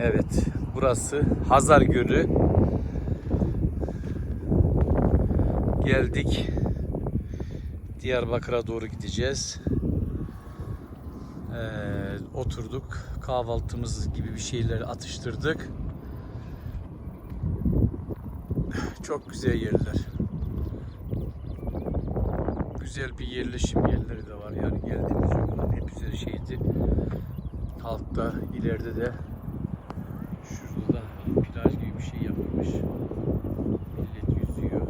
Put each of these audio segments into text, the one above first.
Evet, burası Hazar Gölü. Geldik. Diyarbakır'a doğru gideceğiz. Ee, oturduk. Kahvaltımız gibi bir şeyleri atıştırdık. Çok güzel yerler. Güzel bir yerleşim yerleri de var. Yani geldiğimiz yollar hep güzel şeydi. Altta ileride de şurada da plaj gibi bir şey yapılmış. Millet yüzüyor.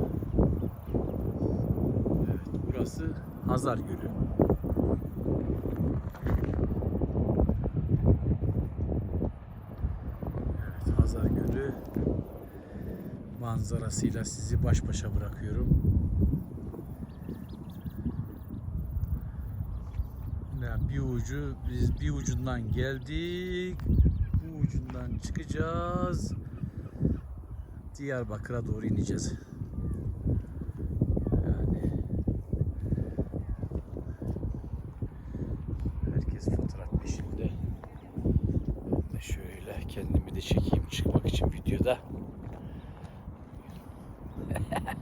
Evet, burası Hazar Gölü. Evet, Hazar Gölü manzarasıyla sizi baş başa bırakıyorum. Ya bir ucu biz bir ucundan geldik. Çıkacağız. Diyarbakır'a doğru ineceğiz. Yani herkes fotoğraf peşinde. Ben şöyle kendimi de çekeyim çıkmak için videoda.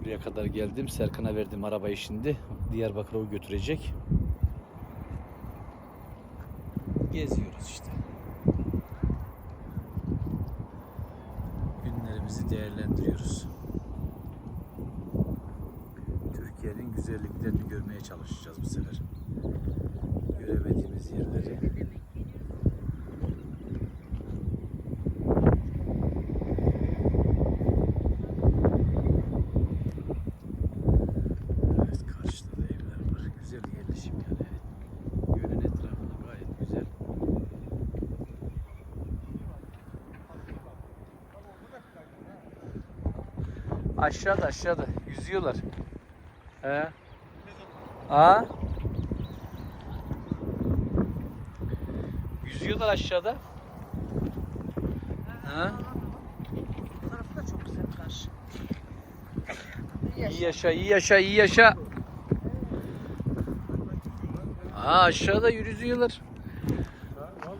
Buraya kadar geldim. Serkan'a verdim arabayı şimdi. Diyarbakır'a o götürecek. Geziyoruz işte. Günlerimizi değerlendiriyoruz. Türkiye'nin güzelliklerini görmeye çalışacağız bu sefer. Göremediğimiz yerleri. Evet karşıda da evler var. Güzel yerleşim yani. Gölün etrafı da gayet güzel. Aşağıda aşağıda yüzüyorlar. He. Aa. Yüzüyorlar aşağıda. Ha? Bu tarafı da çok güzel. İyi yaşa, iyi yaşa, iyi yaşa. Aa aşağıda yürüyorlar. Aa,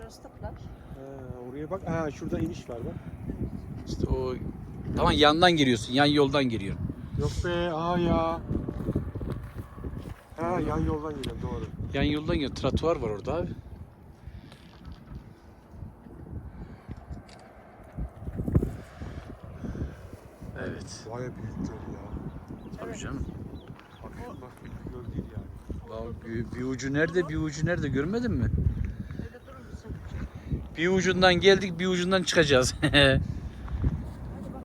şurası da plaj. Ha, oraya bak. Ha şurada iniş var bak. İşte o tamam yandan giriyorsun, yan yoldan giriyorsun. Yok be aa ya. Ha yan yoldan geliyorum doğru. Yan yoldan gir. Tratuvar var orada abi. Evet. Vay büyük göl ya. Tabii canım. Bak bak büyük göl değil yani. Bak, bir, bir ucu nerede, bir ucu nerede görmedin mi? Bir ucundan geldik, bir ucundan çıkacağız.